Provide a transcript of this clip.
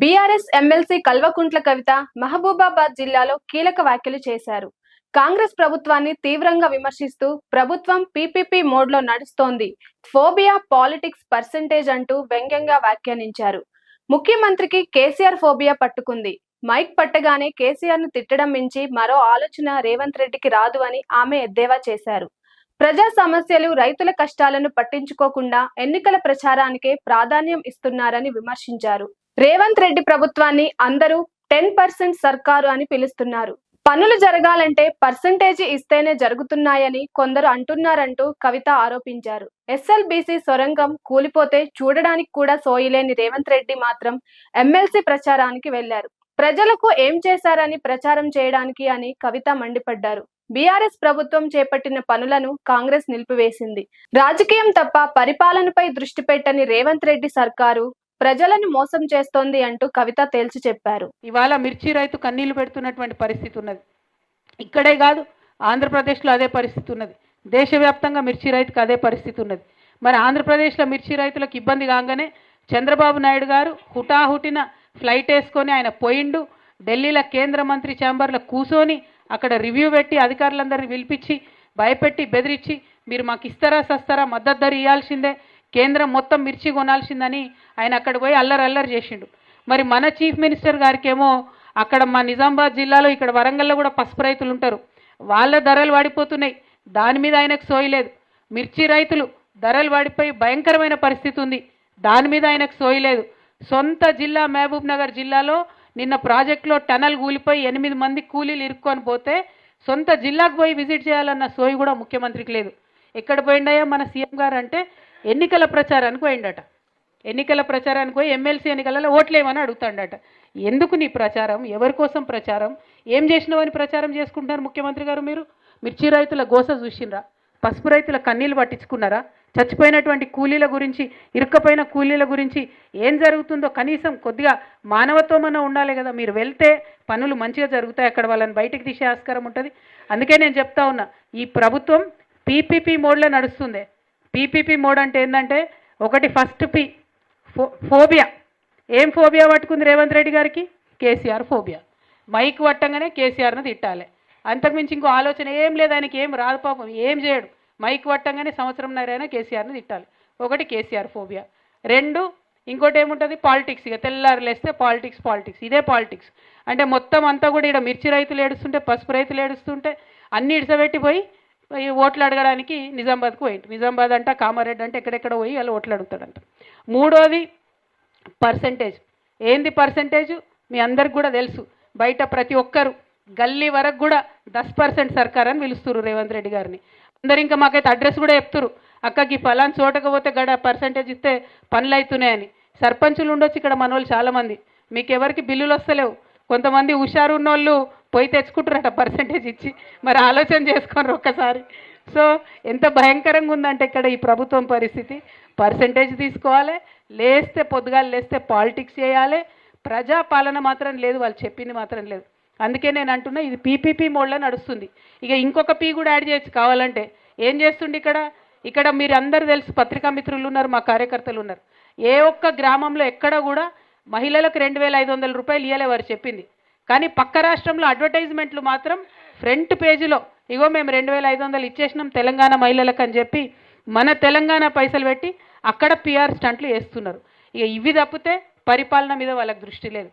BRS MLC Kalvakuntla Kavitha Mahabubabad జిల్లాలో కీలక వ్యాఖ్యలు చేశారు. కాంగ్రెస్ ప్రభుత్వాన్ని తీవ్రంగా విమర్శిస్తూ ప్రభుత్వం పీపీపీ మోడ్లో నడుస్తోంది. ఫోబియా పాలిటిక్స్ పర్సెంటేజ్ అంటూ వ్యంగ్యంగా వ్యాఖ్యానించారు. ముఖ్యమంత్రికి కేసీఆర్ ఫోబియా పట్టుకుంది. మైక్ పట్టగానే కేసీఆర్ను తిట్టడం మించి మరో ఆలోచన రేవంత్ రెడ్డికి రాదు అని ఆమె ఎద్దేవా చేశారు. ప్రజా సమస్యలు రైతుల కష్టాలను పట్టించుకోకుండా ఎన్నికల ప్రచారానికే ప్రాధాన్యం ఇస్తున్నారని విమర్శించారు. రేవంత్ రెడ్డి ప్రభుత్వాన్ని అందరూ టెన్ పర్సెంట్ సర్కారు అని పిలుస్తున్నారు. పనులు జరగాలంటే పర్సంటేజీ ఇస్తేనే జరుగుతున్నాయని కొందరు అంటున్నారంటూ కవిత ఆరోపించారు. ఎస్ఎల్బీసీ సొరంగం కూలిపోతే చూడడానికి కూడా సోయిలేని రేవంత్ రెడ్డి మాత్రం ఎమ్మెల్సీ ప్రచారానికి వెళ్ళారు ప్రజలకు ఏం చేశారని ప్రచారం చేయడానికి అని కవిత మండిపడ్డారు. బీఆర్ఎస్ ప్రభుత్వం చేపట్టిన పనులను కాంగ్రెస్ నిలిపివేసింది. రాజకీయం తప్ప పరిపాలనపై దృష్టి పెట్టని రేవంత్ రెడ్డి సర్కారు ప్రజలను మోసం చేస్తోంది అంటూ కవిత తేల్చి చెప్పారు. ఇవాళ మిర్చి రైతు కన్నీళ్ళు పెడుతున్నటువంటి పరిస్థితి ఉన్నది. ఇక్కడే కాదు ఆంధ్రప్రదేశ్లో అదే పరిస్థితి ఉన్నది. దేశవ్యాప్తంగా మిర్చి రైతుకు అదే పరిస్థితి ఉన్నది. మరి ఆంధ్రప్రదేశ్లో మిర్చి రైతులకు ఇబ్బంది కాగానే చంద్రబాబు నాయుడు గారు హుటాహుటిన ఫ్లైట్ వేసుకొని ఆయన పోయిండు. ఢిల్లీలో కేంద్ర మంత్రి ఛాంబర్లో కూర్చొని అక్కడ రివ్యూ పెట్టి అధికారులందరినీ పిలిపించి భయపెట్టి బెదిరించి మీరు మాకు ఇస్తారా సస్తారా మద్దతు ధర ఇవ్వాల్సిందే కేంద్రం మొత్తం మిర్చి కొనాల్సిందని ఆయన అక్కడ పోయి అల్లరి అల్లరి చేసిండు. మరి మన చీఫ్ మినిస్టర్ గారికేమో అక్కడ మా నిజామాబాద్ జిల్లాలో ఇక్కడ వరంగల్లో కూడా పసుపు రైతులు ఉంటారు. వాళ్ళ ధరలు వాడిపోతున్నాయి. దాని మీద ఆయనకు సోయలేదు మిర్చి రైతులు ధరలు వాడిపోయి భయంకరమైన పరిస్థితి ఉంది. దాని మీద ఆయనకు సోయలేదు సొంత జిల్లా మహబూబ్ నగర్ జిల్లాలో నిన్న ప్రాజెక్టులో టనల్ కూలిపోయి ఎనిమిది మంది కూలీలు ఇరుక్కొని పోతే సొంత జిల్లాకు పోయి విజిట్ చేయాలన్న సోయి కూడా ముఖ్యమంత్రికి లేదు. ఎక్కడ పోయిండయా మన సీఎం గారు అంటే ఎన్నికల ప్రచారానికి పోయిండట. ఎన్నికల ప్రచారానికి పోయి ఎమ్మెల్సీ ఎన్నికలలో ఓట్లేమని అడుగుతాడట. ఎందుకు నీ ప్రచారం? ఎవరి కోసం ప్రచారం? ఏం చేసినావని ప్రచారం చేసుకుంటున్నారు ముఖ్యమంత్రి గారు మీరు? మిర్చి రైతుల గోస చూసిండ్రా పసుపు రైతుల కన్నీళ్ళు పట్టించుకున్నారా? చచ్చిపోయినటువంటి కూలీల గురించి ఇరుక్కపోయిన కూలీల గురించి ఏం జరుగుతుందో కనీసం కొద్దిగా మానవత్వమన్నా ఉండాలి కదా. మీరు వెళ్తే పనులు మంచిగా జరుగుతాయి. అక్కడ వాళ్ళని బయటకు తీసే ఆస్కారం ఉంటుంది. అందుకే నేను చెప్తా ఉన్నా ఈ ప్రభుత్వం పీపీపీ మోడ్లో నడుస్తుంది. పీపీపీ మోడ్ అంటే ఏంటంటే ఒకటి ఫస్ట్ పి ఫో ఫోబియా ఏం ఫోబియా పట్టుకుంది రేవంత్ రెడ్డి గారికి? కేసీఆర్ ఫోబియా మైక్ పట్టంగానే కేసీఆర్ను తిట్టాలి. అంతకుమించి ఇంకో ఆలోచన ఏం లేదు ఆయనకి ఏం రాదు పాపం ఏం చేయడు. మైక్ పట్టంగానే సంవత్సరం నరైనా కేసీఆర్ని తిట్టాలి. ఒకటి కేసీఆర్ ఫోబియా రెండు ఇంకోటి ఏముంటుంది? పాలిటిక్స్ ఇక తెల్లారు లేస్తే పాలిటిక్స్ పాలిటిక్స్ ఇదే పాలిటిక్స్ అంటే మొత్తం అంతా కూడా ఇక్కడ మిర్చి రైతులు ఏడుస్తుంటే పసుపు రైతులు ఏడుస్తుంటే అన్ని ఇడిసబెట్టిపోయి ఓట్లు అడగడానికి నిజామాబాద్కు పోయింది నిజామాబాద్ అంట కామారెడ్డి అంటే ఎక్కడెక్కడ పోయి వాళ్ళు ఓట్లు అడుగుతాడంట మూడోది పర్సంటేజ్. ఏంది పర్సంటేజ్? మీ అందరికి కూడా తెలుసు. బయట ప్రతి ఒక్కరు గల్లీ వరకు కూడా దస్ పర్సెంట్ సర్కార్ అని పిలుస్తారు రేవంత్ రెడ్డి గారిని. అందరు ఇంకా మాకైతే అడ్రస్ కూడా చెప్తురు అక్కకి ఫలాన్ చోటకపోతే గడ పర్సంటేజ్ ఇస్తే పనులు అవుతున్నాయని సర్పంచులు ఉండొచ్చు ఇక్కడ మన వాళ్ళు చాలామంది. మీకు ఎవరికి బిల్లులు వస్తలేవు. కొంతమంది హుషారు ఉన్నోళ్ళు పోయి తెచ్చుకుంటారట పర్సంటేజ్ ఇచ్చి? మరి ఆలోచన చేసుకోరు ఒక్కసారి. సో ఎంత భయంకరంగా ఉందంటే ఇక్కడ ఈ ప్రభుత్వం పరిస్థితి. పర్సంటేజ్ తీసుకోవాలి లేస్తే పొద్దుగాలు లేస్తే పాలిటిక్స్ చేయాలి. ప్రజా పాలన మాత్రం లేదు వాళ్ళు చెప్పింది మాత్రం లేదు. అందుకే నేను అంటున్నా ఇది పీపీపీ మోడ్లో నడుస్తుంది. ఇక ఇంకొక పీ కూడా యాడ్ చేయొచ్చు కావాలంటే. ఏం చేస్తుండే ఇక్కడ? ఇక్కడ మీరు అందరు తెలుసు పత్రికా మిత్రులు ఉన్నారు మా కార్యకర్తలు ఉన్నారు. ఏ ఒక్క గ్రామంలో ఎక్కడ కూడా మహిళలకు రెండు వేల ఐదు వందల రూపాయలు ఇవ్వలేవారు చెప్పింది. కానీ పక్క రాష్ట్రంలో అడ్వర్టైజ్మెంట్లు మాత్రం ఫ్రంట్ పేజీలో ఇగో మేము రెండు వేల ఐదు వందలు ఇచ్చేసినాం తెలంగాణ మహిళలకు అని చెప్పి మన తెలంగాణ పైసలు పెట్టి అక్కడ పిఆర్ స్టంట్లు వేస్తున్నారు. ఇక ఇవి తప్పితే పరిపాలన మీద వాళ్ళకి దృష్టి లేదు.